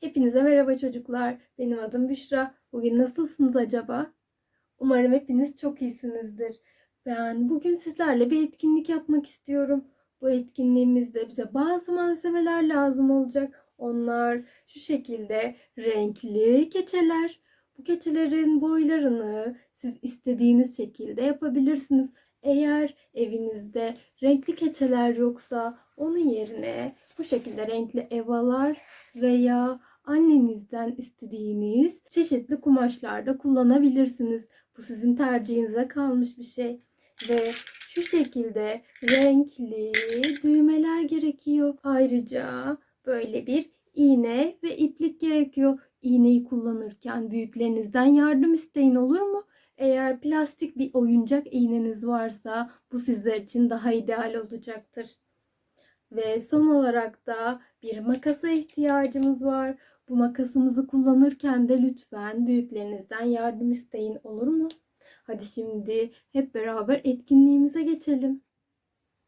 Hepinize merhaba çocuklar. Benim adım Büşra. Bugün nasılsınız acaba? Umarım hepiniz çok iyisinizdir. Ben bugün sizlerle bir etkinlik yapmak istiyorum. Bu etkinliğimizde bize bazı malzemeler lazım olacak. Onlar şu şekilde renkli keçeler. Bu keçelerin boylarını siz istediğiniz şekilde yapabilirsiniz. Eğer evinizde renkli keçeler yoksa onun yerine bu şekilde renkli evalar veya annenizden istediğiniz çeşitli kumaşlarda kullanabilirsiniz. Bu sizin tercihinize kalmış bir şey. Ve şu şekilde renkli düğmeler gerekiyor. Ayrıca böyle bir iğne ve iplik gerekiyor. İğneyi kullanırken büyüklerinizden yardım isteyin olur mu? Eğer plastik bir oyuncak iğneniz varsa bu sizler için daha ideal olacaktır. Ve son olarak da bir makasa ihtiyacımız var. Bu makasımızı kullanırken de lütfen büyüklerinizden yardım isteyin olur mu? Hadi şimdi hep beraber etkinliğimize geçelim.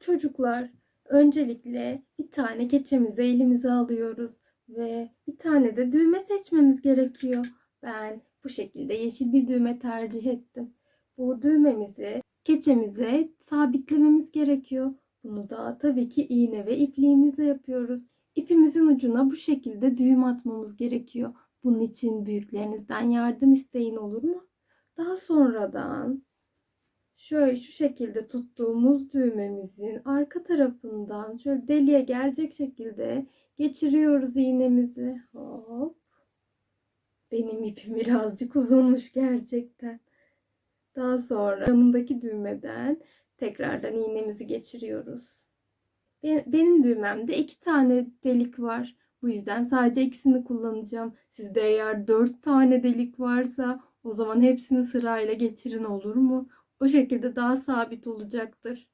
Çocuklar, öncelikle bir tane keçemizi elimize alıyoruz ve bir tane de düğme seçmemiz gerekiyor. Ben bu şekilde yeşil bir düğme tercih ettim. Bu düğmemizi keçemize sabitlememiz gerekiyor. Bunu da tabii ki iğne ve ipliğimizle yapıyoruz. İpimizin ucuna bu şekilde düğüm atmamız gerekiyor. Bunun için büyüklerinizden yardım isteyin olur mu? Daha sonradan şöyle şu şekilde tuttuğumuz düğmemizin arka tarafından şöyle deliğe gelecek şekilde geçiriyoruz iğnemizi. Hop. Benim ipim birazcık uzunmuş gerçekten. Daha sonra yanındaki düğmeden tekrardan iğnemizi geçiriyoruz. Benim düğmemde iki tane delik var. Bu yüzden sadece ikisini kullanacağım. Sizde eğer dört tane delik varsa o zaman hepsini sırayla geçirin olur mu? O şekilde daha sabit olacaktır.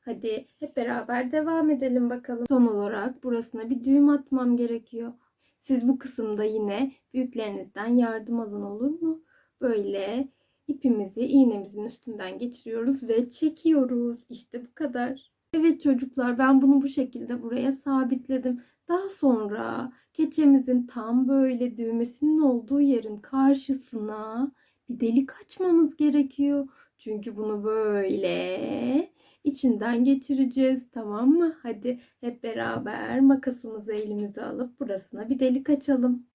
Hadi hep beraber devam edelim bakalım. Son olarak burasına bir düğüm atmam gerekiyor. Siz bu kısımda yine büyüklerinizden yardım alın olur mu? Böyle ipimizi iğnemizin üstünden geçiriyoruz ve çekiyoruz. İşte bu kadar. Evet çocuklar ben bunu bu şekilde buraya sabitledim. Daha sonra keçemizin tam böyle düğmesinin olduğu yerin karşısına bir delik açmamız gerekiyor. Çünkü bunu böyle içinden geçireceğiz tamam mı? Hadi hep beraber makasımızı elimize alıp burasına bir delik açalım.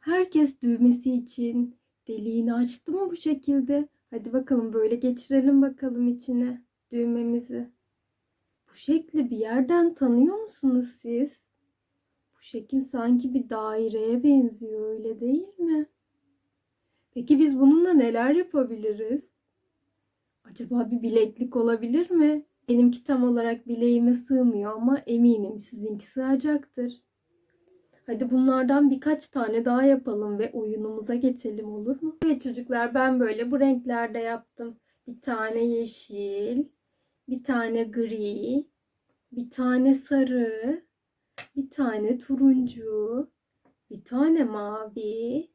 Herkes düğmesi için deliğini açtı mı bu şekilde? Hadi bakalım böyle geçirelim bakalım içine düğmemizi. Bu şekli bir yerden tanıyor musunuz siz? Bu şekil sanki bir daireye benziyor öyle değil mi? Peki biz bununla neler yapabiliriz? Acaba bir bileklik olabilir mi? Benimki tam olarak bileğime sığmıyor ama eminim sizinki sığacaktır. Hadi bunlardan birkaç tane daha yapalım ve oyunumuza geçelim olur mu? Evet çocuklar ben böyle bu renklerde yaptım. Bir tane yeşil, bir tane gri, bir tane sarı, bir tane turuncu, bir tane mavi,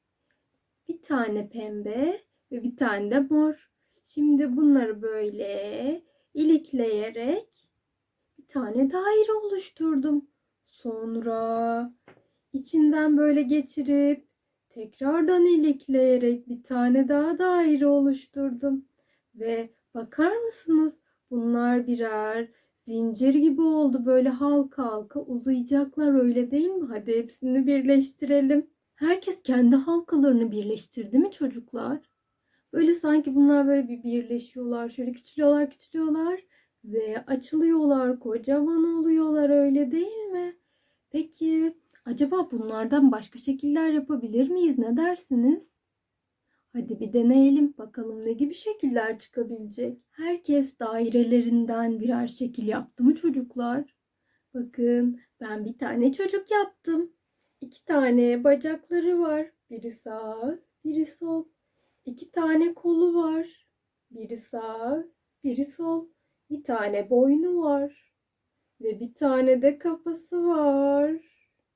bir tane pembe ve bir tane de mor. Şimdi bunları böyle ilikleyerek bir tane daire oluşturdum. Sonra içinden böyle geçirip tekrardan ilikleyerek bir tane daha daire oluşturdum. Ve bakar mısınız? Bunlar birer zincir gibi oldu. Böyle halka halka uzayacaklar öyle değil mi? Hadi hepsini birleştirelim. Herkes kendi halkalarını birleştirdi mi çocuklar? Böyle sanki bunlar böyle bir birleşiyorlar. Şöyle küçülüyorlar, küçülüyorlar ve açılıyorlar, kocaman oluyorlar öyle değil mi? Peki acaba bunlardan başka şekiller yapabilir miyiz? Ne dersiniz? Hadi bir deneyelim bakalım ne gibi şekiller çıkabilecek. Herkes dairelerinden birer şekil yaptı mı çocuklar? Bakın ben bir tane çocuk yaptım. İki tane bacakları var. Biri sağ, biri sol. İki tane kolu var. Biri sağ, biri sol. Bir tane boynu var. Ve bir tane de kafası var.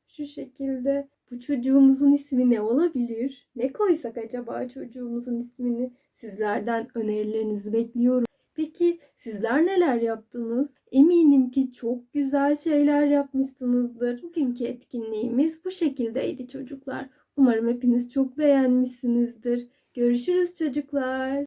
Şu şekilde. Bu çocuğumuzun ismi ne olabilir? Ne koysak acaba çocuğumuzun ismini? Sizlerden önerilerinizi bekliyorum. Peki sizler neler yaptınız? Eminim ki çok güzel şeyler yapmışsınızdır. Bugünkü etkinliğimiz bu şekildeydi çocuklar. Umarım hepiniz çok beğenmişsinizdir. Görüşürüz çocuklar.